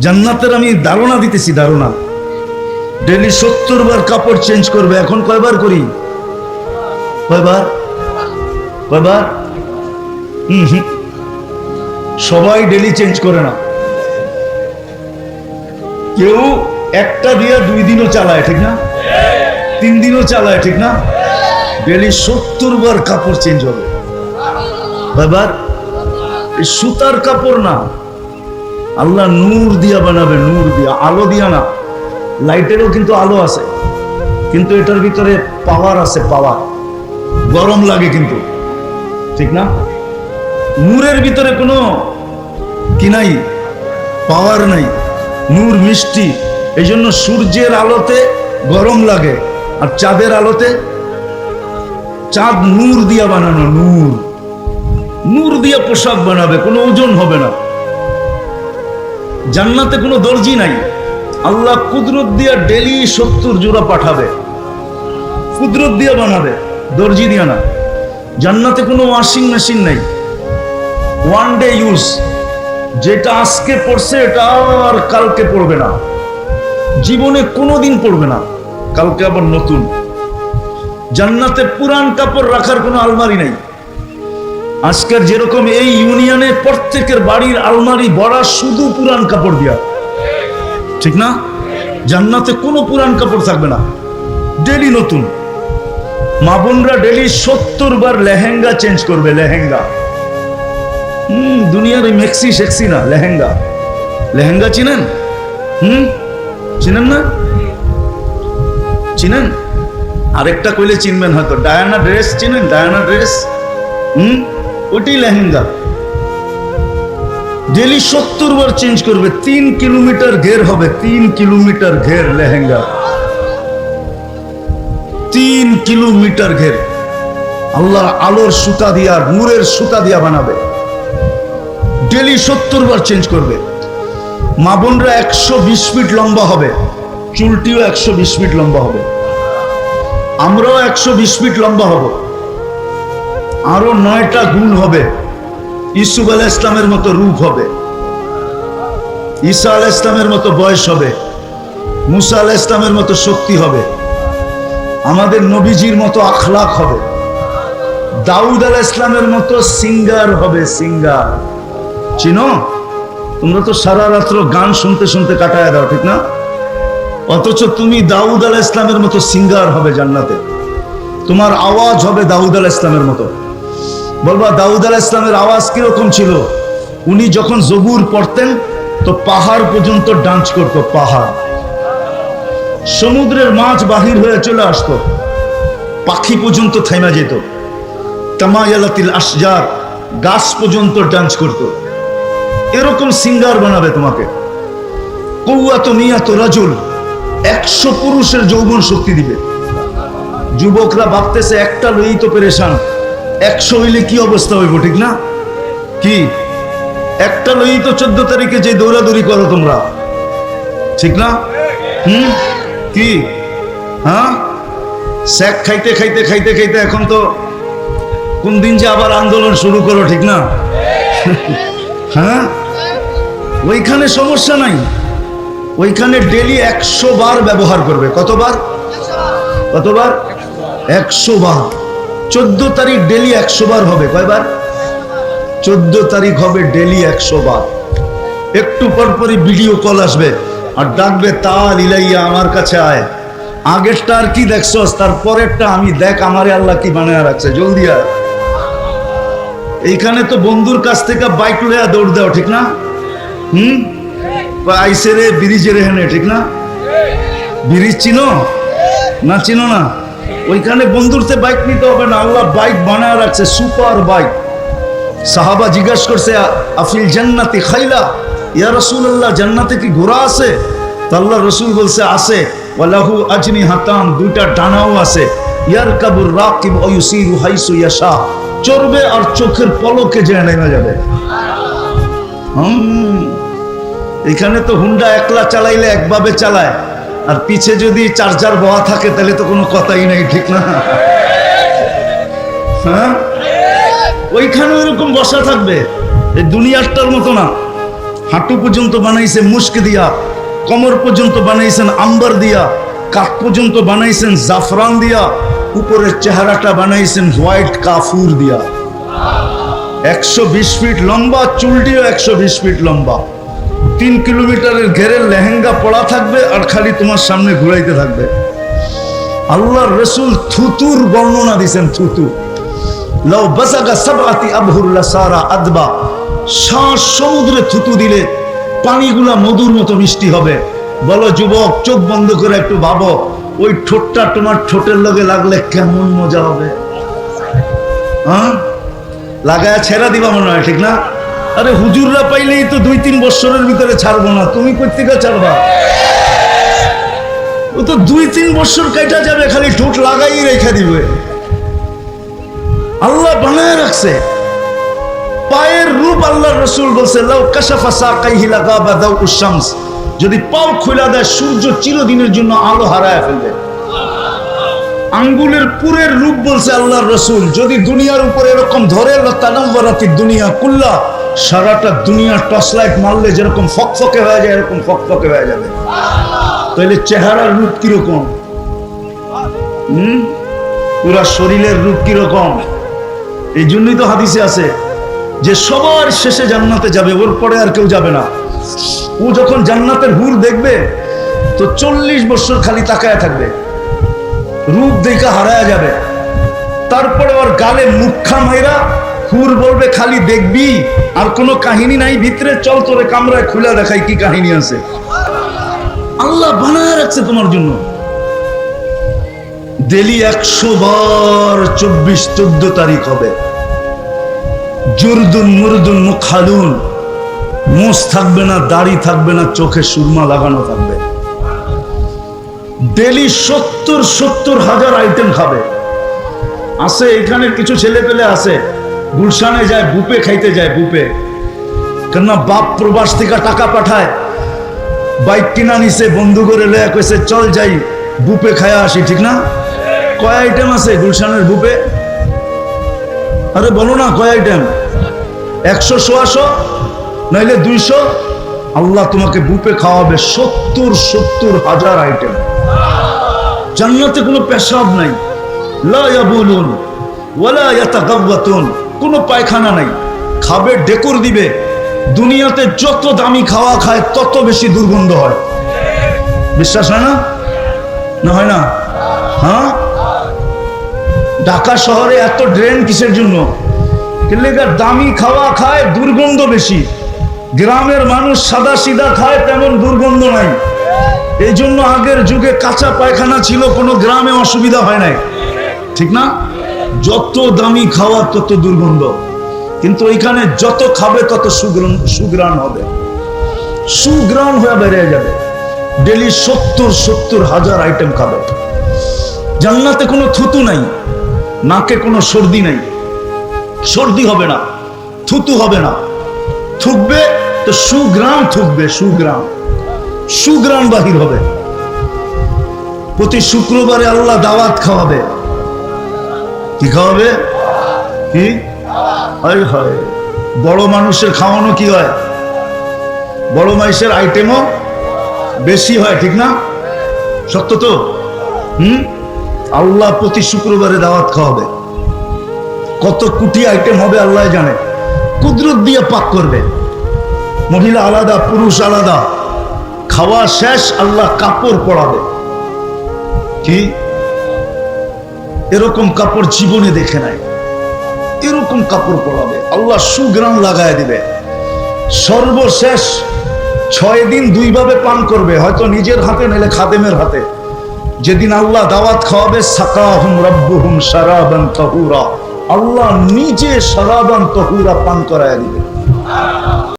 জান্নাতের আমি ধারণা দিতেছি, ধারণা। ডেলি সত্তর বার কাপড় চেঞ্জ করবে, এখন কয়বার করি? কয়বার? কয়বার? হুম হুম। সবাই ডেলি চেঞ্জ করে না। কেউ একটা দিয়ে দুই দিনও চালায়, ঠিক না? তিন দিনও চালায়, ঠিক না? ডেলি সত্তর বার কাপড় চেঞ্জ হবে। এই সুতার কাপড় না। আল্লাহ নূর দিয়া বানাবে, নূর দিয়া, আলো দিয়া না। লাইটেরও কিন্তু আলো আছে, কিন্তু এটার ভিতরে পাওয়ার আছে পাওয়ার গরম লাগে কিন্তু, ঠিক না? নূরের ভিতরে কোনো কি নাই পাওয়ার নাই। নূর মিষ্টি এই জন্য সূর্যের আলোতে গরম লাগে, আর চাঁদের আলোতে চাঁদ নূর দিয়া বানানো, নূর। নূর দিয়া পোশাক বানাবে, কোনো ওজন হবে না। জান্নাতে কোনো দর্জি নাই। আল্লাহ কুদরত দিয়া ডেলি সত্তর জোড়া পাঠাবে। কুদরত দিয়া বানাবে, দর্জি দিয়া না। জান্নাতে কোনো ওয়াশিং মেশিন নাই। ওয়ান ডে ইউজ যেটা আজকে পড়ছে, এটা আর কালকে পড়বে না। জীবনে কোনোদিন পড়বে না। কালকে আবার নতুন। জান্নাতে পুরান কাপড় রাখার কোনো আলমারি নেই। আজকের যেরকম এই ইউনিয়নে প্রত্যেকের বাড়ির আলমারি, বড়া, শুধু পুরান কাপড় দিয়া। ঠিক না? জান্নাতে কোনো পুরান কাপড় থাকবে না। ডেলি নতুন। মা বোনরা ডেলি সত্তর বার লেহেঙ্গা চেঞ্জ করবে, লেহেঙ্গা। হুম, দুনিয়ার মেক্সি শেক্সি না, লেহেঙ্গা। লেহেঙ্গা চিনেন? হুম? চিনেন না? চিনেন? আরেকটা কইলে চিনবেন হয়তো। ডায়ানা ড্রেস চিনেন? Diana dress. হুম? ওটি লেহেঙ্গা। ডেলি সত্তর বার চেঞ্জ করবে, তিন কিলোমিটার ঘের হবে, তিন কিলোমিটার ঘের লেহেঙ্গা। তিন কিলোমিটার ঘের। আল্লাহ আলোর সুতা দিয়া নূরের সুতা দিয়া বানাবে। ডেলি সত্তর বার চেঞ্জ করবে। মা বোনরা একশো বিশ ফিট লম্বা হবে, চুলটিও একশো বিশ ফিট লম্বা হবে। আমরাও একশো বিশ ফিট লম্বা হব। আরও নয়টা গুণ হবে। ইসুফ আলাহ ইসলামের মতো রূপ হবে। ঈসা আলাহ ইসলামের মতো বয়স হবে। মুসা আলাহ ইসলামের মতো শক্তি হবে। আমাদের নবীজির মতো আখলাক হবে। দাউদ আলাহ ইসলামের মতো সিঙ্গার হবে সিঙ্গার। চিনো? তোমরা তো সারা রাত্র গান শুনতে শুনতে কাটায় দাও, ঠিক না? অথচ তুমি দাউদ আলাহ ইসলামের মতো সিঙ্গার হবে জান্নাতে। তোমার আওয়াজ হবে দাউদ আলাহ ইসলামের মতো। বলবা, দাউদ আলাহ ইসলামের আওয়াজ কীরকম ছিল? উনি যখন জবুর পড়তেন, তো পাহাড় পর্যন্ত ডান্স করতো, পাহাড়। সমুদ্রের মাছ বাহির হয়ে চলে আসতো, পাখি পর্যন্ত থেমা যেত। তামায়ালাতিল আসজার গাছ পর্যন্ত ডান্স করত। এরকম সিঙ্গার বানাবে তোমাকে। কৌয়াত মিয়াত রাজুল, একশো পুরুষের যৌবন শক্তি দিবে। যুবকরা ভাবতেছে, একটা লই তো পেরেশান। একশো হইলে কি অবস্থা হইব, ঠিক না? কি? একটা লই তো চোদ্দ তারিখে যে দৌড়াদৌড়ি করো তোমরা। ঠিক না? হুম? কি? হ্যাঁ? স্যাক খাইতে খাইতে খাইতে খাইতে এখন তো কোন দিন যে আবার আন্দোলন শুরু করো, ঠিক না? হ্যাঁ? ওইখানে সমস্যা নাই। ওইখানে ডেলি একশো বার ব্যবহার করবে। কতবার? কতবার? একশো বার। চোদ্দ তারিখ ডেলি একশো বার হবে, কয়বার? চোদ্দ তারিখ হবে ডেলি একশো বার। একটু পর পরই ভিডিও কল আসবে, আর ডাকবে, তাল ইলাইয়া আমার কাছে আয়। আগেরটা আর কি দেখছস? তার আমি দেখ, আমারে আল্লাহ কি বানায় রাখছে। জলদি আয়। এইখানে তো বন্ধুর কাছ থেকে বাইক লইয়া দৌড় দেওয়া, ঠিক না? হুম? আইসে রে, ব্রিজে রে হেনে, ঠিক না? ব্রিজ চিনো? না চিনো না? ওইখানে বন্ধুরতে বাইক নিতে হবে না, আল্লাহ বাইক বানায় রাখছে সুপার বাইক সাহাবা জিজ্ঞাসা করছে, আফিল জান্নাতি খাইলা? ইয়া রসুল্লাহ জান্নাতে কি ঘোড়া আছে? তো আল্লাহ রসুল বলছে, আছে। ওয়ালাহু আজনি হাতাম দুইটা ডানাও আছে। ইয়ার কাবুর রাকিব অয়ুসিরু হাইসু ইয়াশা। চড়বে আর চোখের পলকে যে নেমে যাবে। হুম। এখানে তো হুন্ডা একলা চালাইলে একভাবে চালায়। আর পিছে যদি চার্জার বওয়া থাকে, তাহলে তো কোনো কথাই নাই, ঠিক না? হ্যাঁ? ওইখানে ওইরকম বসা থাকবে। এই দুনিয়ারটার মতো না। হাঁটু পর্যন্ত বানাইছে মুস্ক দিয়া, কমর পর্যন্ত বানাইছেন আম্বার দিয়া, কাক পর্যন্ত বানাইছেন জাফরান দিয়া, উপরের চেহারাটা বানাইছেন হোয়াইট কাফুর দিয়া। একশো বিশ ফিট লম্বা, চুলটিও একশো বিশ ফিট লম্বা। তিন কিলোমিটারের ঘেরের লেহেঙ্গা পড়া থাকবে আর খালি তোমার সামনে ঘুরাইতে থাকবে। আল্লাহর রসুল থুতুর বর্ণনা দিছেন থুতু। লাউ বাসাগা সাবাতি আবহুল্লা সারা আদবা। শ্বাস সমুদ্রে থুতু দিলে পানিগুলা মধুর মতো মিষ্টি হবে। বলো যুবক, চোখ বন্ধ করে একটু ভাবো, ওই ঠোঁটটা তোমার ঠোঁটের লগে লাগলে কেমন মজা হবে? হ্যাঁ? লাগায় ছেড়া দিবা মনে হয়, ঠিক না? আরে হুজুররা পাইলেই তো দুই তিন বছরের ভিতরে ছাড়বো না। তুমি কোথেকে ছাড়বা। ও তো দুই তিন বছর কেটে যাবে, খালি ঠোঁট লাগাই রেখে দিবে। আল্লাহ বানায় রাখছে। পায়ের রূপ আল্লাহ রসুল বলছে যদি পাও খোলা দেয়, সূর্য চিরদিনের জন্য আলো হারায় ফেলবে। আঙ্গুলের পুরের রূপ বলছে আল্লাহর রসুল। যদি দুনিয়ার উপরে এরকম ধরে তানাম্বরাতি দুনিয়া কুল্লা, সারাটা দুনিয়া টর্চ লাইট মারলে যেরকম ফকফকে হয়ে যায়, এরকম ফকফকে হয়ে যাবে। তাহলে চেহারার রূপ কীরকম? হম? পুরা শরীরের রূপ কীরকম? এই জন্যই তো হাদিসে আছে যে সবার শেষে জান্নাতে যাবে, ওর পরে আর কেউ যাবে না। ও যখন জান্নাতের হুর দেখবে, তো চল্লিশ বছর খালি তাকায় থাকবে। রূপ দেখা হারায় যাবে। তারপরে ওর গালে মুখা মাইরা হুর বলবে, খালি দেখবি, আর কোনো কাহিনী নাই, ভিতরে চল তোরে কামরায় খুলে দেখাই কি কাহিনী আছে। আল্লাহ বানায় রাখছে তোমার জন্য। ডেলি একশো বার চব্বিশ চোদ্দ তারিখ হবে। জুরদুন মুরদুন মুখালুন। মোষ থাকবে না, দাড়ি থাকবে না, চোখে সুরমা লাগানো থাকবে। ডেলি সত্তর সত্তর হাজার আইটেম খাবে। আছে এখানে কিছু ছেলে পেলে আছে। গুলশানে যায় বুপে খাইতে যায় বুপে কেননা বাপ প্রবাস থেকে টাকা পাঠায়। বাইক কিনা নিছে, বন্ধু করে লয়া কইছে, চল যাই বুপে খায়া আসি ঠিক না? কয় আইটেম আছে গুলশানের বুপে আরে বলো না, কয় আইটেম? একশো সোয়াশো নাইলে দুইশো? আল্লাহ তোমাকে বুপে খাওয়াবে সত্তর সত্তর হাজার আইটেম জান্নাতে কোনো পেশাব নাই। কোনো পায়খানা নাই। খাবে, ডেকর দিবে। দুনিয়াতে যত দামি খাওয়া খায়, তত বেশি দুর্গন্ধ হয়। বিশ্বাস হয় না? না হয় না? হ্যাঁ? ঢাকা শহরে এত ড্রেন কিসের জন্য? দামি খাওয়া খায়, দুর্গন্ধ বেশি। গ্রামের মানুষ সাদা সিধা খায়, তেমন দুর্গন্ধ নাই। এই জন্য আগের যুগে কাঁচা পায়খানা ছিল, কোনো গ্রামে অসুবিধা হয় নাই। ঠিক না? যত দামি খাওয়া, তত দুর্গন্ধ। কিন্তু ওইখানে যত খাবে, তত সুগ্রাণ সুগ্রাণ হবে। সুগ্রাণ হয়ে বেড়ে যাবে। ডেলি সত্তর সত্তর হাজার আইটেম খাবে। জান্নাতে কোনো থুতু নাই। নাকে কোনো সর্দি নাই। সর্দি হবে না। থুতু হবে না। থুকবে তো সুগ্রাম থুকবে, সুগ্রাম। সুগ্রাম বাহির হবে। প্রতি শুক্রবারে আল্লাহ দাওয়াত খাওয়াবে। কি খাওয়াবে? কি? বড় মানুষের খাওয়ানো কি হয়? বড় মানুষের আইটেমও বেশি হয়, ঠিক না? সত্য তো? হুম? আল্লাহ প্রতি শুক্রবারে দাওয়াত খাওয়াবে। কত কুটি আইটেম হবে, আল্লাহ জানে। কুদরত দিয়ে পাক করবে। মহিলা আলাদা, পুরুষ আলাদা। খাওয়া শেষ, আল্লাহ কাপড় পরাবে। কি? এরকম কাপড় জীবনে দেখে নাই। এরকম কাপড় পরাবে। আল্লাহ সুগ্রাম লাগায় দিবে। সর্বশেষ ছয় দিন দুইভাবে পান করবে। হয়তো নিজের হাতে, নাহলে খাদেমের হাতে। যেদিন আল্লাহ দাওয়াত খাওয়াবে, সাকাহুম রব্বুহুম সারাবান তাহুরা। আল্লাহ নিজে সারাবান তহুরা পান করায় দিবে।